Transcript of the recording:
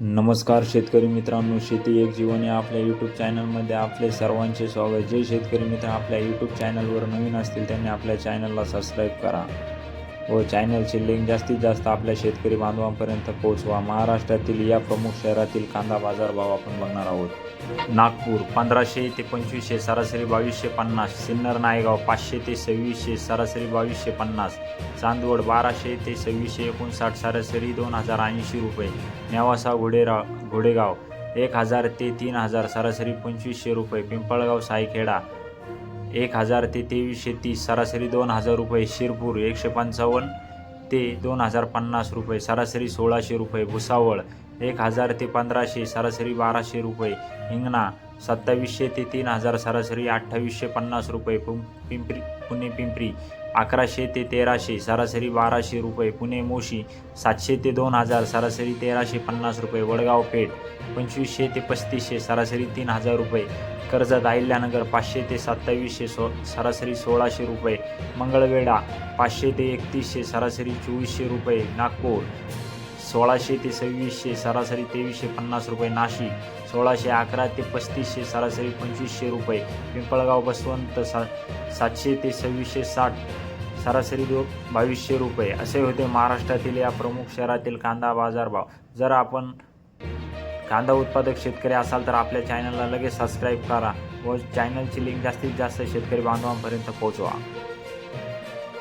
नमस्कार शेतकरी मित्रांनो शेती एक जीवन या आपल्या यूट्यूब चॅनलमध्ये आपले सर्वांचे स्वागत. जे शेतकरी मित्र आपल्या यूट्यूब चॅनलवर नवीन असतील त्यांनी आपल्या चॅनलला सबस्क्राईब करा. व चॅनलची लिंक जास्तीत जास्त आपल्या शेतकरी बांधवांपर्यंत पोहोचवा. महाराष्ट्रातील या प्रमुख शहरातील कांदा बाजार भाव आपण बघणार आहोत. नागपूर पंधराशे ते पंचवीसशे सरासरी बावीसशे पन्नास सिन्नर नायगाव पाचशे ते सव्वीसशे सरासरी बावीसशे पन्नास चांदवड बाराशे ते सव्वीसशे एकोणसाठ सरासरी दोन हजार ऐंशी रुपये नेवासा घोडेरा घोडेगाव एक हजार ते तीन हजार सरासरी पंचवीसशे रुपये पिंपळगाव सायखेडा एक हजार ते तेवीसशे तीस सरासरी दोन हजार रुपये शिरपूर एकशे पंचावन्न ते दोन हजार पन्नास रुपये सरासरी सोळाशे रुपये भुसावळ एक हजार ते पंधराशे सरासरी बाराशे रुपये हिंगणा सत्तावीसशे ते तीन हजार सरासरी अठ्ठावीसशे पन्नास रुपये पिंपरी पुणे पिंपरी अकराशे ते तेराशे सरासरी बाराशे रुपये. पुणे मोशी सातशे ते दोन हजार सरासरी तेराशे पन्नास रुपये. वडगाव पेठ पंचवीसशे ते पस्तीसशे सरासरी तीन हजार रुपये. कर्जत अहिल्यानगर पाचशे ते सत्तावीसशे सो सरासरी सोळाशे रुपये. मंगळवेढा पाचशे ते एकतीसशे सरासरी चोवीसशे रुपये. नागपूर सोळाशे ते सव्वीसशे सरासरी तेवीसशे पन्नास रुपये नाशिक सोळाशे अकरा ते पस्तीसशे सरासरी पंचवीसशे रुपये. पिंपळगाव बसवंत सा सातशे ते सव्वीसशे साठ सरासरी दो बावीसशे रुपये. असे होते महाराष्ट्रातील या प्रमुख शहरातील कांदा बाजारभाव. जर आपण कांदा उत्पादक शेतकरी असाल तर आपल्या चॅनलला लगेच सबस्क्राईब करा व चॅनलची लिंक जास्तीत जास्त शेतकरी बांधवांपर्यंत पोहोचवा.